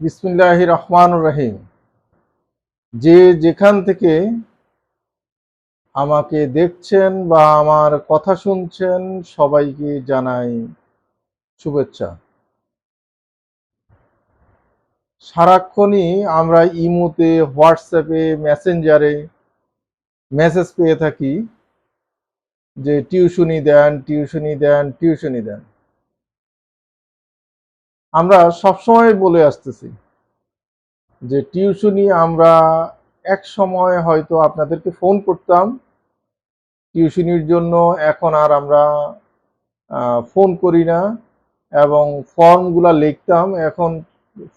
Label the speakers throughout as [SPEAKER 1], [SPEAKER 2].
[SPEAKER 1] বিসমিল্লাহ রহমান রহিম। যে যেখান থেকে আমাকে দেখছেন বা আমার কথা শুনছেন, সবাইকে জানাই শুভেচ্ছা। সারাক্ষণই আমরা ইমোতে, হোয়াটসঅ্যাপে, মেসেঞ্জারে মেসেজ পেয়ে থাকি যে টিউশনি দেন টিউশনি দেন টিউশনি দেন। আমরা সবসময় বলে আসতেছি যে টিউশনি আমরা এক সময় হয়তো আপনাদেরকে ফোন করতাম। টিউশনির জন্য এখন আর আমরা ফোন করি না এবং ফর্মগুলা লিখতাম। এখন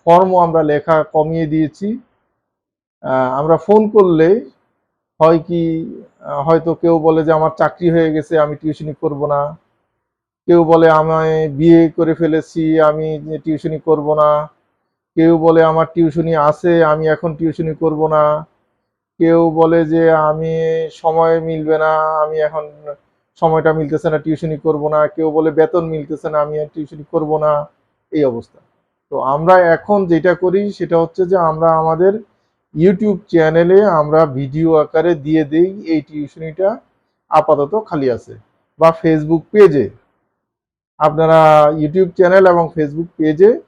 [SPEAKER 1] ফর্মও আমরা লেখা কমিয়ে দিয়েছি। আমরা ফোন করলে হয় কি, হয়তো কেউ বলে যে আমার চাকরি হয়ে গেছে, আমি টিউশনি করব না। কেউ বলে আমি বিয়ে করে ফেলেছি, আমি টিউশনি করব না। কেউ বলে, আমার টিউশনি আছে, আমি এখন টিউশনি করব না। কেউ বলে যে, আমি সময় মিলবে না, আমি এখন সময়টা মিলতেছে না, টিউশনি করব না। কেউ বলে, বেতন মিলতেছে না, আমি আর টিউশনি করব না। এই অবস্থা। তো আমরা এখন যেটা করি, সেটা হচ্ছে যে, আমরা আমাদের ইউটিউব চ্যানেলে আমরা ভিডিও আকারে দিয়ে দিই এই টিউশনিটা আপাতত খালি আছে। বা ফেসবুক পেজে আপনারা ইউটিউব চ্যানেল এবং ফেসবুক পেজে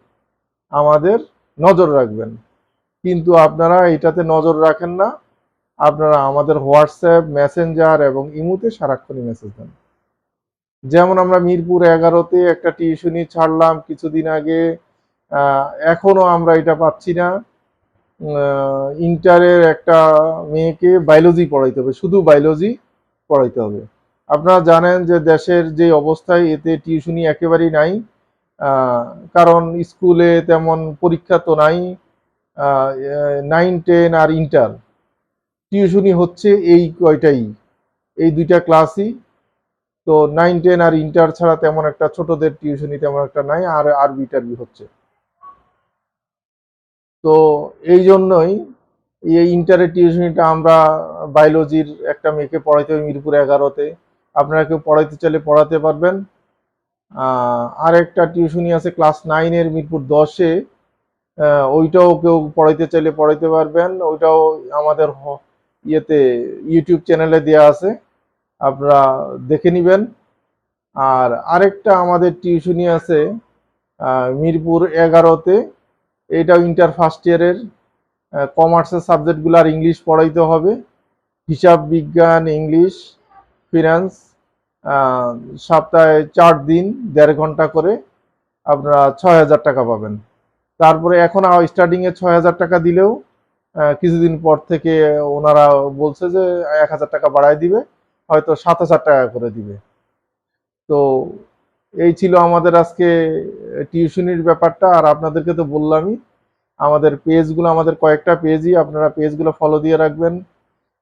[SPEAKER 1] আমাদের নজর রাখবেন। কিন্তু আপনারা এটাতে নজর রাখেন না। আপনারা আমাদের হোয়াটসঅ্যাপ মেসেঞ্জার এবং ইমুতে সারাক্ষণই মেসেজ দেন। যেমন আমরা মিরপুর এগারোতে একটা টিউশনি ছাড়লাম কিছুদিন আগে। আহ, এখনও আমরা এটা পাচ্ছি না। ইন্টারের একটা মেয়েকে বায়োলজি পড়াইতে হবে। শুধু বায়োলজি পড়াইতে হবে। আপনারা জানেন যে দেশের যে অবস্থায় এতে টিউশনি একেবারেই নাই কারণ স্কুলে তেমন পরীক্ষা তো নাই নাইন টেন আর ইন্টার টিউশনি হচ্ছে এই কয়টাই, এই দুইটা ক্লাসই তো নাইন টেন আর ইন্টার ছাড়া তেমন একটা ছোটদের টিউশনি তেমন একটা নাই, আর আরবি টারবি হচ্ছে। তো এই জন্যই এই ইন্টারের টিউশনিটা আমরা বায়োলজির একটা মেয়েকে পড়াইতে হবে মিরপুর এগারোতে। আপনারা কেউ পড়াইতে চাইলে পড়াতে পারবেন। আর একটা টিউশনি আছে, ক্লাস নাইনের মিরপুর দশে। ওইটাও কেউ পড়াইতে চাইলে পড়াইতে পারবেন। ওইটাও আমাদের ইয়েতে, ইউটিউব চ্যানেলে দেওয়া আছে। আপনারা দেখে নেবেন। আর আরেকটা আমাদের টিউশনি আছে মিরপুর এগারোতে। এটাও ইন্টার ফার্স্ট ইয়ারের। কমার্সের সাবজেক্টগুলো আর ইংলিশ পড়াইতে হবে। হিসাব বিজ্ঞান, ইংলিশ। ফিনান্স সপ্তাহে চার দিন, দেড় ঘণ্টা করে আপনারা ছয় হাজার টাকা পাবেন। তারপরে এখন স্টার্টিংয়ে ছয় হাজার টাকা দিলেও কিছুদিন পর থেকে ওনারা বলছে যে এক হাজার টাকা বাড়ায় দিবে, হয়তো সাত হাজার টাকা করে দিবে। তো এই ছিল আমাদের আজকে টিউশনির ব্যাপারটা। আর আপনাদেরকে তো বললামই, আমাদের পেজগুলো আমাদের কয়েকটা পেজই আপনারা পেজগুলো ফলো দিয়ে রাখবেন।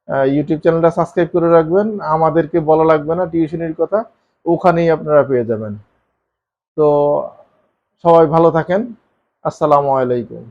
[SPEAKER 1] ইউটিউব চ্যানেলটা সাবস্ক্রাইব করে রাখবেন। আমাদেরকে বলা লাগবে না, টিউশনির কথা। ওখানেই আপনারা পেয়ে যাবেন। তো সবাই ভালো থাকেন। আসসালামু আলাইকুম।